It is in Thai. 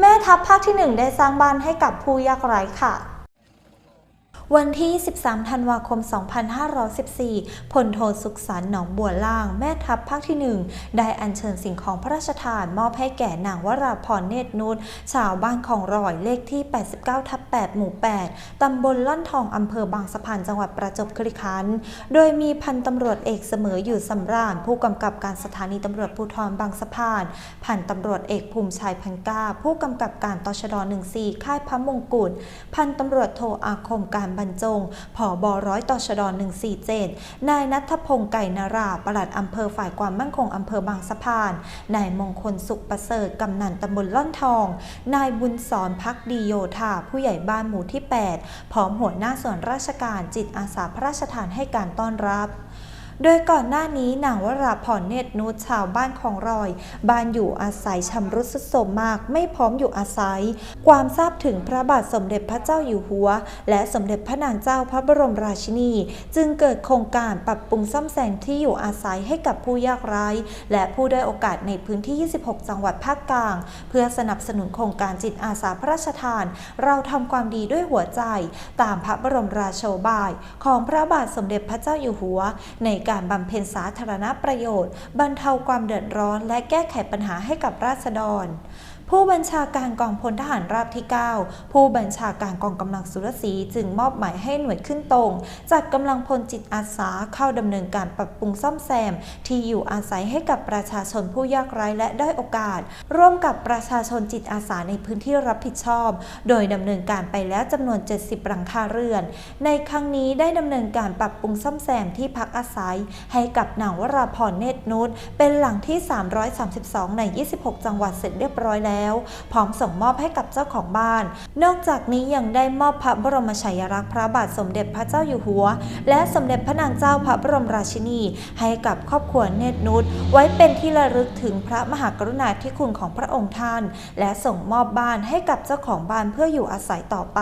แม่ทัพภาคที่ 1 ได้สร้างบ้านให้กับผู้ยากไร้ค่ะ วันที่ 13 ธันวาคม 2514 พลโทสุขสันต์หนองบัวล่าง แม่ทัพภาคที่ 1 ได้อัญเชิญสิ่งของพระราชทานมอบให้แก่นางวราพรเนตรนุชชาวบ้านของรอยเลขที่ 89 ทับ 8 หมู่ 8 ตำบลล่อนทองอำเภอบางสะพานจังหวัดประจวบคีรีขันธ์ โดยมีพันตำรวจเอกเสมออยู่สำราญผู้กำกับการสถานีตำรวจภูธรบางสะพาน พันตำรวจเอกภูมิชัยพันกาผู้กำกับการตชด 14 ค่ายพระมงกุฎ พันตำรวจโทอาคมการบรรจงผอบอร้อยตชด147 นายนัทพงศ์ไก่นารา ปลัดอำเภอฝ่ายความมั่นคงอำเภอบางสะพาน นายมงคลสุขประเสริฐกำนันตำบลล่อนทอง นายบุญสอนพักดีโยธาผู้ใหญ่บ้านหมู่ที่ 8 พร้อมหัวหน้าส่วนราชการจิตอาสาพระราชทานให้การต้อนรับ โดยก่อนหน้านี้นางวราพรเนตรนุชชาวบ้านของรอย บ้านอยู่อาศัยชำรุดทรุดโทรมมากไม่พร้อมอยู่อาศัย ความทราบถึงพระบาทสมเด็จพระเจ้าอยู่หัว และสมเด็จพระนางเจ้าพระบรมราชินี จึงเกิดโครงการปรับปรุงซ่อมแซมที่อยู่อาศัยให้กับผู้ยากไร้และผู้ได้อยโอกาสในพื้นที่ 26 จังหวัดภาคกลาง เพื่อสนับสนุนโครงการจิตอาสาพระราชทาน เราทำความดีด้วยหัวใจ ตามพระบรมราโชบาย ของพระบาทสมเด็จพระเจ้าอยู่หัว ในการบำเพ็ญสาธารณประโยชน์ บรรเทาความเดือดร้อน และแก้ไขปัญหาให้กับราษฎร ผู้บัญชาการกองพลทหารราบที่ 9 ผู้บัญชาการกองกำลังสุรศรีจึงมอบหมายให้หน่วยขึ้นตรง จัดกำลังพลจิตอาสาเข้าดำเนินการปรับปรุงซ่อมแซม ที่อยู่อาศัยให้กับประชาชนผู้ยากไร้และได้โอกาส ร่วมกับประชาชนจิตอาสาในพื้นที่รับผิดชอบ โดยดำเนินการไปแล้วจำนวน 70 หลังคาเรือน ในครั้งนี้ได้ดำเนินการปรับปรุงซ่อมแซมที่พักอาศัย ให้กับนางวราพรเนตรนุชเป็นหลังที่ 332 ใน 26 จังหวัดเสร็จเรียบร้อยแล้วแล้ว พร้อมส่งมอบให้กับเจ้าของบ้าน นอกจากนี้ยังได้มอบพระบรมฉายาลักษณ์พระบาทสมเด็จพระเจ้าอยู่หัว และสมเด็จพระนางเจ้าพระบรมราชินี ให้กับครอบครัวเนตรนุชไว้เป็นที่ระลึกถึงพระมหากรุณาธิคุณของพระองค์ท่าน และส่งมอบบ้านให้กับเจ้าของบ้านเพื่ออยู่อาศัยต่อไป